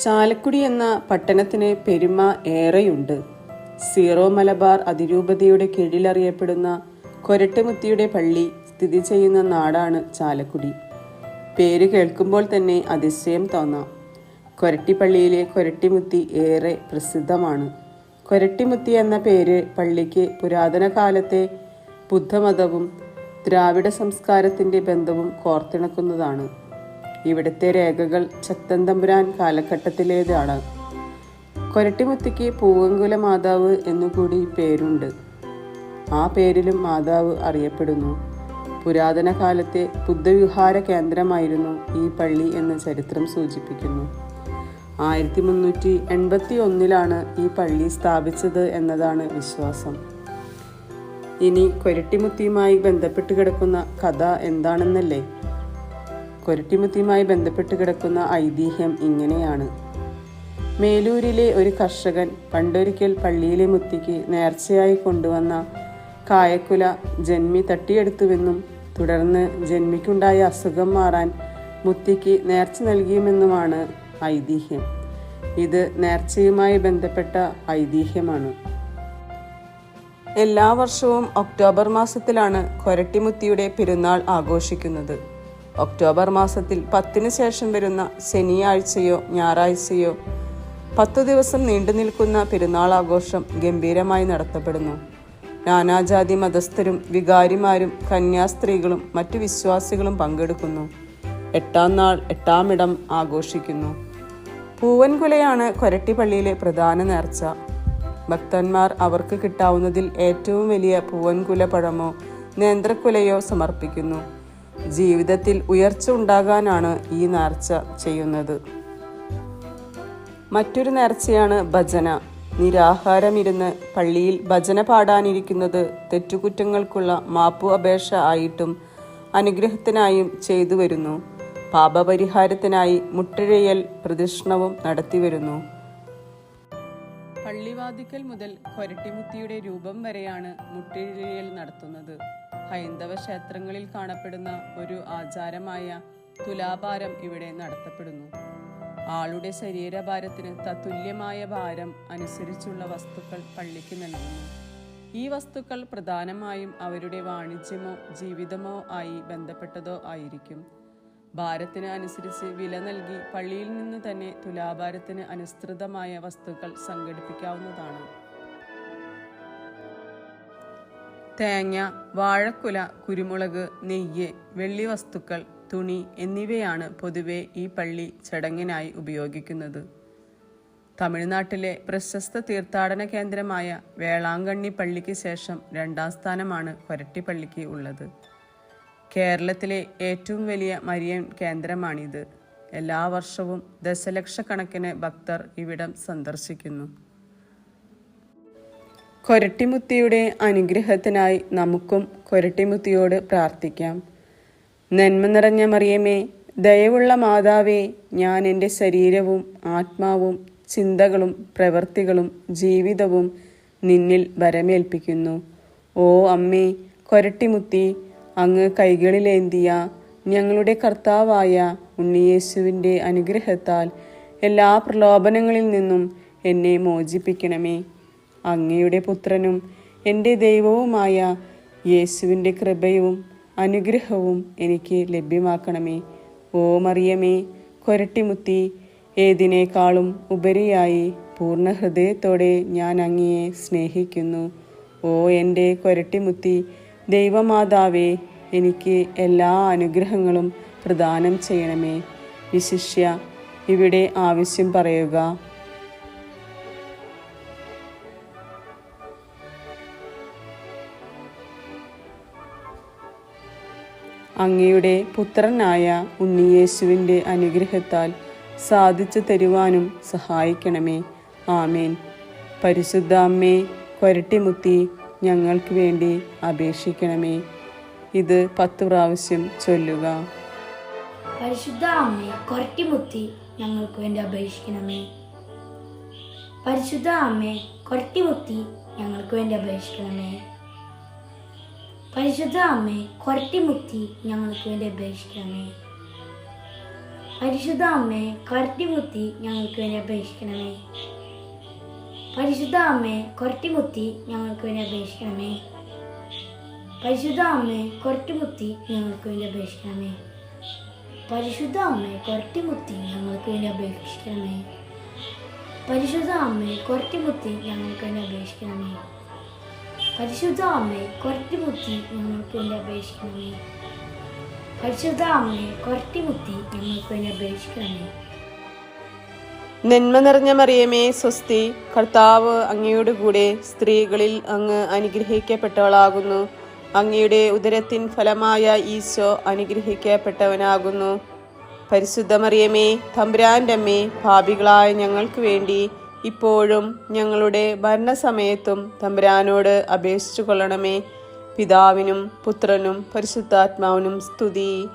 ചാലക്കുടി എന്ന പട്ടണത്തിന് പെരുമ ഏറെയുണ്ട്. സീറോ മലബാർ അതിരൂപതയുടെ കീഴിലറിയപ്പെടുന്ന കൊരട്ടുമുത്തിയുടെ പള്ളി സ്ഥിതി ചെയ്യുന്ന നാടാണ് ചാലക്കുടി. പേര് കേൾക്കുമ്പോൾ തന്നെ അതിശയം തോന്നാം. കൊരട്ടിപ്പള്ളിയിലെ കൊരട്ടിമുത്തി ഏറെ പ്രസിദ്ധമാണ്. കൊരട്ടിമുത്തി എന്ന പേര് പള്ളിക്ക് പുരാതന കാലത്തെ ബുദ്ധമതവും ദ്രാവിഡ സംസ്കാരത്തിന്റെ ബന്ധവും കോർത്തിണക്കുന്നതാണ്. ഇവിടുത്തെ രേഖകൾ ശക്തൻ തമ്പുരാൻ കാലഘട്ടത്തിലേതാണ്. കൊരട്ടിമുത്തിക്ക് പൂവങ്കുല മാതാവ് എന്നുകൂടി പേരുണ്ട്. ആ പേരിലും മാതാവ് അറിയപ്പെടുന്നു. പുരാതന കാലത്തെ ബുദ്ധവിഹാര കേന്ദ്രമായിരുന്നു ഈ പള്ളി എന്ന് ചരിത്രം സൂചിപ്പിക്കുന്നു. ആയിരത്തി മുന്നൂറ്റി എൺപത്തി ഒന്നിലാണ് ഈ പള്ളി സ്ഥാപിച്ചത് എന്നതാണ് വിശ്വാസം. ഇനി കൊരട്ടിമുത്തിയുമായി ബന്ധപ്പെട്ട് കിടക്കുന്ന കഥ എന്താണെന്നല്ലേ? കൊരട്ടിമുത്തിയുമായി ബന്ധപ്പെട്ട് കിടക്കുന്ന ഐതിഹ്യം ഇങ്ങനെയാണ്. മേലൂരിലെ ഒരു കർഷകൻ പണ്ടൊരിക്കൽ പള്ളിയിലെ മുത്തിക്ക് നേർച്ചയായി കൊണ്ടുവന്ന കായക്കുല ജന്മി തട്ടിയെടുത്തുവെന്നും തുടർന്ന് ജന്മിക്കുണ്ടായ അസുഖം മാറാൻ മുത്തിക്ക് നേർച്ച നൽകിയുമെന്നുമാണ് ഐതിഹ്യം. ഇത് നേർച്ചയുമായി ബന്ധപ്പെട്ട ഐതിഹ്യമാണ്. എല്ലാ വർഷവും ഒക്ടോബർ മാസത്തിലാണ് കൊരട്ടിമുത്തിയുടെ പെരുന്നാൾ ആഘോഷിക്കുന്നത്. ഒക്ടോബർ മാസത്തിൽ പത്തിന് ശേഷം വരുന്ന ശനിയാഴ്ചയോ ഞായറാഴ്ചയോ പത്തു ദിവസം നീണ്ടു നിൽക്കുന്ന പെരുന്നാൾ ആഘോഷം ഗംഭീരമായി നടത്തപ്പെടുന്നു. നാനാജാതി മതസ്ഥരും വികാരിമാരും കന്യാസ്ത്രീകളും മറ്റു വിശ്വാസികളും പങ്കെടുക്കുന്നു. എട്ടാം നാൾ എട്ടാമിടം ആഘോഷിക്കുന്നു. പൂവൻകുലയാണ് കൊരട്ടിപ്പള്ളിയിലെ പ്രധാന നേർച്ച. ഭക്തന്മാർ അവർക്ക് കിട്ടാവുന്നതിൽ ഏറ്റവും വലിയ പൂവൻകുല പഴമോ നേന്ത്രക്കുലയോ സമർപ്പിക്കുന്നു. ജീവിതത്തിൽ ഉയർച്ച ഉണ്ടാകാനാണ് ഈ നേർച്ച ചെയ്യുന്നത്. മറ്റൊരു നേർച്ചയാണ് ഭജന. നിരാഹാരമിരുന്ന് പള്ളിയിൽ ഭജന പാടാനിരിക്കുന്നത് തെറ്റുകുറ്റങ്ങൾക്കുള്ള മാപ്പു അപേക്ഷ ആയിട്ടും അനുഗ്രഹത്തിനായും ചെയ്തു വരുന്നു. പാപപരിഹാരത്തിനായി മുട്ടിഴയൽ പ്രദക്ഷിണവും നടത്തിവരുന്നു പള്ളിവാതിക്കൽ മുതൽ കൊരട്ടിമുത്തിയുടെ രൂപം വരെയാണ് മുട്ടിഴയൽ നടത്തുന്നത്. ഹൈന്ദവ ക്ഷേത്രങ്ങളിൽ കാണപ്പെടുന്ന ഒരു ആചാരമായ തുലാഭാരം ഇവിടെ നടത്തപ്പെടുന്നു. ആളുടെ ശരീരഭാരത്തിന് തത്തുല്യമായ ഭാരം അനുസരിച്ചുള്ള വസ്തുക്കൾ പള്ളിക്ക് നൽകുന്നു. ഈ വസ്തുക്കൾ പ്രധാനമായും അവരുടെ വാണിജ്യമോ ജീവിതമോ ആയി ബന്ധപ്പെട്ടതോ ആയിരിക്കും. ഭാരത്തിന് അനുസരിച്ച് വില നൽകി പള്ളിയിൽ നിന്ന് തന്നെ തുലാഭാരത്തിന് അനുസൃതമായ വസ്തുക്കൾ സംഘടിപ്പിക്കാവുന്നതാണ്. തേങ്ങ വാഴക്കുല കുരുമുളക് നെയ്യ് വെള്ളി വസ്തുക്കൾ തുണി എന്നിവയാണ് പൊതുവെ ഈ പള്ളി ചടങ്ങിനായി ഉപയോഗിക്കുന്നത്. തമിഴ്നാട്ടിലെ പ്രശസ്ത തീർത്ഥാടന കേന്ദ്രമായ വേളാങ്കണ്ണി പള്ളിക്ക് ശേഷം രണ്ടാം സ്ഥാനമാണ് കൊരട്ടിപ്പള്ളിക്ക് ഉള്ളത്. കേരളത്തിലെ ഏറ്റവും വലിയ മരിയൻ കേന്ദ്രമാണിത്. എല്ലാ വർഷവും ദശലക്ഷക്കണക്കിന് ഭക്തർ ഇവിടം സന്ദർശിക്കുന്നു. കൊരട്ടിമുത്തിയുടെ അനുഗ്രഹത്തിനായി നമുക്കും കൊരട്ടിമുത്തിയോട് പ്രാർത്ഥിക്കാം. നന്മ നിറഞ്ഞ മറിയമേ ദയവുള്ള മാതാവേ ഞാൻ എന്റെ ശരീരവും ആത്മാവും ചിന്തകളും പ്രവൃത്തികളും ജീവിതവും നിന്നിൽ വരമേൽപ്പിക്കുന്നു. ഓ അമ്മേ കൊരട്ടിമുത്തി അങ്ങ് കൈകളിലേന്തിയ ഞങ്ങളുടെ കർത്താവായ ഉണ്ണിയേശുവിന്റെ അനുഗ്രഹത്താൽ എല്ലാ പ്രലോഭനങ്ങളിൽ നിന്നും എന്നെ മോചിപ്പിക്കണമേ. അങ്ങയുടെ പുത്രനും എന്റെ ദൈവവുമായ യേശുവിന്റെ കൃപയും അനുഗ്രഹവും എനിക്ക് ലഭ്യമാക്കണമേ. ഓ മറിയമേ കൊരട്ടിമുത്തി ഏതിനേക്കാളും ഉപരിയായി പൂർണ ഹൃദയത്തോടെ ഞാൻ അങ്ങയെ സ്നേഹിക്കുന്നു. ഓ എന്റെ കൊരട്ടിമുത്തി ദൈവമാതാവേ എനിക്ക് എല്ലാ അനുഗ്രഹങ്ങളും പ്രദാനം ചെയ്യണമേ. വിശിഷ്യ ഇവിടെ ആവശ്യം പറയുക. അങ്ങയുടെ പുത്രനായ ഉണ്ണിയേശുവിന്റെ അനുഗ്രഹത്താൽ സാധിച്ചു തരുവാനും സഹായിക്കണമേ. ആമേൻ. പരിശുദ്ധ അമ്മേ കൊരട്ടിമുത്തി ഞങ്ങൾക്ക് വേണ്ടി അപേക്ഷിക്കണമേ. ഇത് പത്ത് പ്രാവശ്യം ചൊല്ലുക. പരിശുദ്ധ അമ്മയെ കൊരട്ടിമുത്തി ഞങ്ങൾക്ക് വേണ്ടി അപേക്ഷിക്കണമേ. പരിശുദ്ധ അമ്മയെ കൊരട്ടിമുത്തി ഞങ്ങൾക്ക് വേണ്ടി അപേക്ഷിക്കണമേ. പരിശുദ്ധ അമ്മേ കൊരട്ടിമുത്തി ഞങ്ങൾക്ക് വേണ്ടി അപേക്ഷിക്കണമേ. പരിശുദ്ധ അമ്മേ കൊരട്ടിമുത്തി ഞങ്ങൾക്ക് വേണ്ടി അപേക്ഷിക്കണമേ. പരിശുദ്ധ അമ്മേ കൊരട്ടിമുത്തി ഞങ്ങൾക്ക് വേണ്ടി അപേക്ഷിക്കണമേ. പരിശുദ്ധ അമ്മേ കൊരട്ടിമുത്തി ഞങ്ങൾക്ക് വേണ്ടി അപേക്ഷിക്കണമേ. പരിശുദ്ധ അമ്മേ കൊരട്ടിമുത്തി ഞങ്ങൾക്ക് വേണ്ടി അപേക്ഷിക്കണമേ. പരിശുദ്ധ അമ്മേ കൊരട്ടിമുത്തി ഞങ്ങൾക്ക് വേണ്ടി അപേക്ഷിക്കണമേ. പരിശുദ്ധ അമ്മേ കൊരട്ടിമുത്തി ഞങ്ങൾക്ക് വേണ്ടി അപേക്ഷിക്കണമേ. പരിശുദ്ധ അമ്മേ കൊരട്ടിമുത്തി ഞങ്ങൾക്ക് വേണ്ടി അപേക്ഷിക്കണമേ. നന്മ നിറഞ്ഞ മറിയമേ സ്വസ്തി കർത്താവ് അങ്ങയുടെ കൂടെ സ്ത്രീകളിൽ അങ്ങ് അനുഗ്രഹിക്കപ്പെട്ടവളാകുന്നു. അങ്ങയുടെ ഉദരത്തിൻ ഫലമായ ഈശോ അനുഗ്രഹിക്കപ്പെട്ടവനാകുന്നു. പരിശുദ്ധ മറിയമേ തമ്പുരാന്റെ അമ്മേ ഭാവികളായ ഞങ്ങൾക്ക് വേണ്ടി ഇപ്പോഴും ഞങ്ങളുടെ ഭരണസമയത്തും തമ്പുരാനോട് അപേക്ഷിച്ചു കൊള്ളണമേ പിതാവിനും പുത്രനും പരിശുദ്ധാത്മാവിനും സ്തുതി.